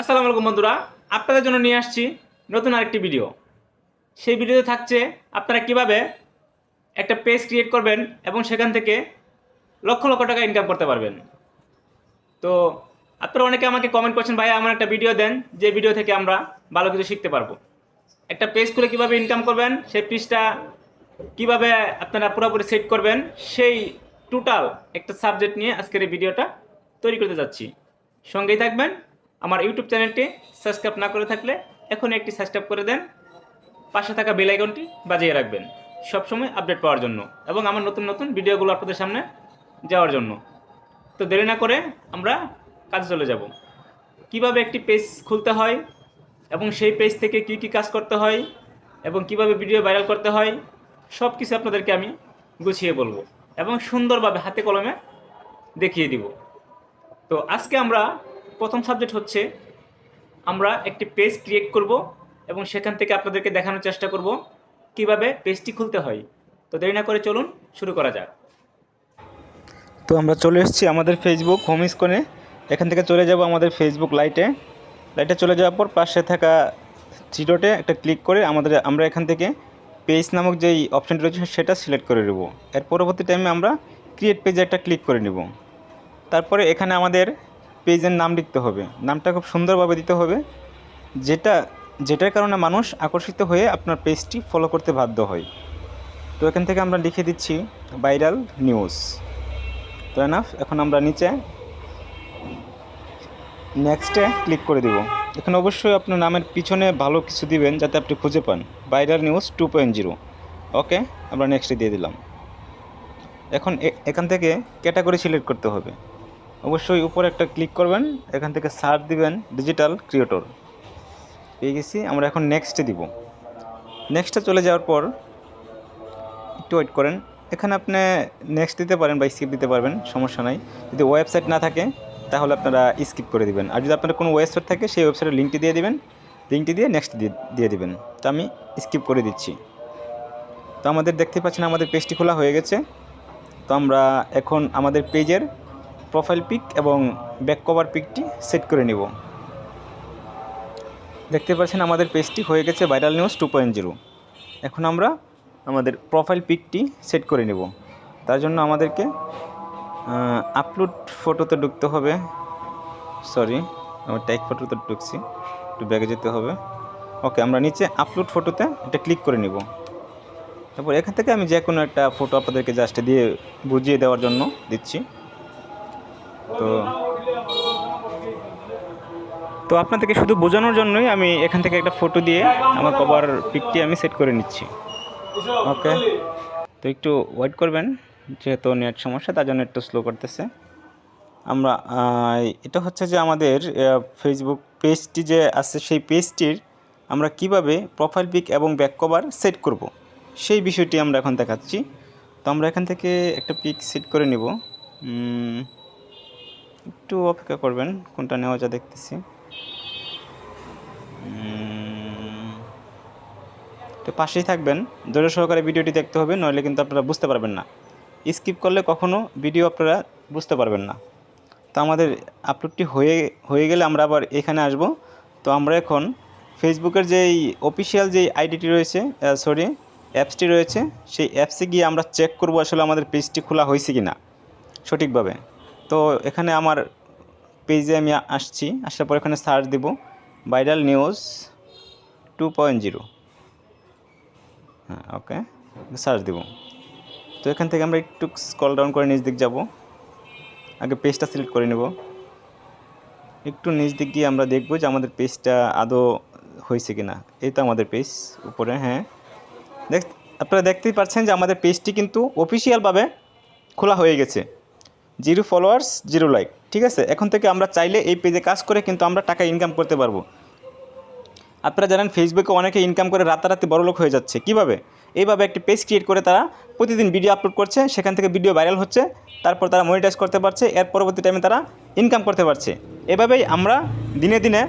আসসালামু আলাইকুম বন্ধুরা, আপনাদের জন্য নিয়ে আসছি নতুন আরেকটি ভিডিও সেই ভিডিওতে থাকছে আপনারা কীভাবে একটা পেজ ক্রিয়েট করবেন এবং সেখান থেকে লক্ষ লক্ষ টাকা ইনকাম করতে পারবেন। তো আপনারা অনেকে আমাকে কমেন্ট করছেন ভাই আমার একটা ভিডিও দেন, যে ভিডিও থেকে আমরা ভালো কিছু শিখতে পারব। একটা পেজ খুলে কীভাবে ইনকাম করবেন, সেই পেজটা কীভাবে আপনারা পুরোপুরি সেট করবেন, সেই টোটাল একটা সাবজেক্ট নিয়ে আজকের এই ভিডিওটা তৈরি করতে যাচ্ছি। সঙ্গেই থাকবেন আমার ইউটিউব চ্যানেলটি সাবস্ক্রাইব না করে থাকলে এখন একটি সাবস্ক্রাইব করে দেন। পাশে থাকা বেল আইকনটি বাজিয়ে রাখবেন সবসময় আপডেট পাওয়ার জন্য এবং আমার নতুন নতুন ভিডিওগুলো আপনাদের সামনে যাওয়ার জন্য। তো দেরি না করে আমরা কাজে চলে যাব। কীভাবে একটি পেজ খুলতে হয় এবং সেই পেজ থেকে কী কী কাজ করতে হয় এবং কীভাবে ভিডিও ভাইরাল করতে হয় সব কিছু আপনাদেরকে আমি গুছিয়ে বলব এবং সুন্দরভাবে হাতে কলমে দেখিয়ে দিব। তো আজকে আমরা প্রথম সাবজেক্ট হচ্ছে আমরা একটি পেজ ক্রিয়েট করব এবং সেখান থেকে আপনাদেরকে দেখানোর চেষ্টা করব কীভাবে পেজটি খুলতে হয়। তো দেরি না করে চলুন শুরু করা যাক। তো আমরা চলে এসেছি আমাদের ফেসবুক হোম স্ক্রিনে এখান থেকে চলে যাব আমাদের ফেসবুক লাইটে লাইটে চলে যাওয়ার পর পাশে থাকা চিটোটে একটা ক্লিক করে আমাদের, আমরা এখান থেকে পেজ নামক যেই অপশানটি রয়েছে সেটা সিলেক্ট করে নেব। এর পরবর্তী টাইমে আমরা ক্রিয়েট পেজে একটা ক্লিক করে নেব। তারপরে এখানে আমাদের পেজের নাম লিখতে হবে। নামটা খুব সুন্দরভাবে দিতে হবে, যেটা, যেটার কারণে মানুষ আকর্ষিত হয়ে আপনার পেজটি ফলো করতে বাধ্য হয়। তো এখান থেকে আমরা লিখে দিচ্ছি ভাইরাল নিউজ তো এনাফ এখন আমরা নিচে নেক্সটে ক্লিক করে দিব। এখানে অবশ্যই আপনার নামের পিছনে ভালো কিছু দিবেন যাতে আপনি খুঁজে পান। Viral news two point zero okay, আমরা নেক্সটে দিয়ে দিলাম। এখন এখান থেকে ক্যাটাগরি সিলেক্ট করতে হবে। অবশ্যই উপরে একটা ক্লিক করবেন, এখান থেকে সার্চ দিবেন ডিজিটাল ক্রিয়েটর পেয়ে গেছি, আমরা এখন নেক্সটে দিব। নেক্সটে চলে যাওয়ার পর, একটু ওয়েট করেন। এখানে আপনি নেক্সট দিতে পারেন বা স্কিপ দিতে পারবেন, সমস্যা নাই। যদি ওয়েবসাইট না থাকে, তাহলে আপনারা স্কিপ করে দিবেন। আর যদি আপনার কোনো ওয়েবসাইট থাকে, সেই ওয়েবসাইটের লিঙ্কটি দিয়ে দিবেন। লিঙ্কটি দিয়ে নেক্সট দিয়ে দিবেন। তো আমি স্কিপ করে দিচ্ছি। তো আমাদের দেখতে পাচ্ছেন আমাদের পেজটি খোলা হয়ে গেছে। তো আমরা এখন আমাদের পেজের প্রোফাইল পিক এবং ব্যাক কভার পিকটি সেট করে নিব। দেখতে পাচ্ছেন আমাদের পেজটি হয়ে গেছে viral news two point zero এখন আমরা আমাদের প্রোফাইল পিকটি সেট করে নেব। তার জন্য আমাদেরকে আপলোড ফটোতে ঢুকতে হবে। সরি আমার ট্যাগ ফটোতে ঢুকছি। একটু ব্যাগে যেতে হবে। ওকে আমরা নিচে আপলোড ফটোতে এটা ক্লিক করে নিব। তারপর এখান থেকে আমি যে কোনো একটা ফটো আপনাদেরকে জাস্ট দিয়ে বুঝিয়ে দেওয়ার জন্য দিচ্ছি। তো তো আপনাদেরকে শুধু বোঝানোর জন্যই আমি এখান থেকে একটা ফটো দিয়ে আমার কভার পিকটি আমি সেট করে নিচ্ছি। ওকে তো একটু ওয়েট করবেন, যেহেতু নেট সমস্যা, তার জন্য একটু স্লো করতেছে। আমরা এটা হচ্ছে যে আমাদের ফেসবুক পেজটি যে আছে, সেই পেজটির আমরা কীভাবে প্রোফাইল পিক এবং ব্যাক কভার সেট করব, সেই বিষয়টি আমরা এখন দেখাচ্ছি। তো আমরা এখান থেকে একটা পিক সেট করে নিব। একটু অপেক্ষা করবেন, কোনটা নেওয়া যা দেখতেছি। তো পাশেই থাকবেন, ধৈর্য সহকারে ভিডিওটি দেখতে হবে, নইলে কিন্তু আপনারা বুঝতে পারবেন না। স্কিপ করলে কখনো ভিডিও আপনারা বুঝতে পারবেন না। তো আমাদের আপলোডটি হয়ে হয়ে গেলে আমরা আবার এখানে আসব। তো আমরা এখন ফেসবুকের যেই অফিসিয়াল যেই আইডিটি রয়েছে সরি অ্যাপসটি রয়েছে, সেই অ্যাপসে গিয়ে আমরা চেক করব আসলে আমাদের পেজটি খোলা হয়েছে কি না সঠিকভাবে। তো এখানে আমার পেজে আমি আসছি। আসার পর এখানে সার্চ দিব viral news two point zero হ্যাঁ ওকে সার্চ দিব। তো এখান থেকে আমরা একটু স্কল ডাউন করে নিচ দিক যাব। আগে পেজটা সিলেক্ট করে নেব। একটু নিচ দিক গিয়ে আমরা দেখব যে আমাদের পেজটা আদৌ হয়েছে কি না এই তো আমাদের পেজ উপরে হ্যাঁ। দেখ, আপনারা দেখতেই পাচ্ছেন যে আমাদের পেজটি কিন্তু অফিসিয়ালভাবে খোলা হয়ে গেছে। জিরো ফলোয়ার্স জিরো লাইক ঠিক আছে? এখন থেকে আমরা চাইলে এই পেজে কাজ করে কিন্তু আমরা টাকা ইনকাম করতে পারব। আপনারা জানেন ফেসবুকে অনেকে ইনকাম করে রাতারাতি বড়লোক হয়ে যাচ্ছে। কীভাবে? এইভাবে একটি পেজ ক্রিয়েট করে তারা প্রতিদিন ভিডিও আপলোড করছে, সেখান থেকে ভিডিও ভাইরাল হচ্ছে, তারপর তারা মনিটাইজ করতে পারছে, এর পরবর্তী টাইমে তারা ইনকাম করতে পারছে। এভাবেই আমরা দিনে দিনে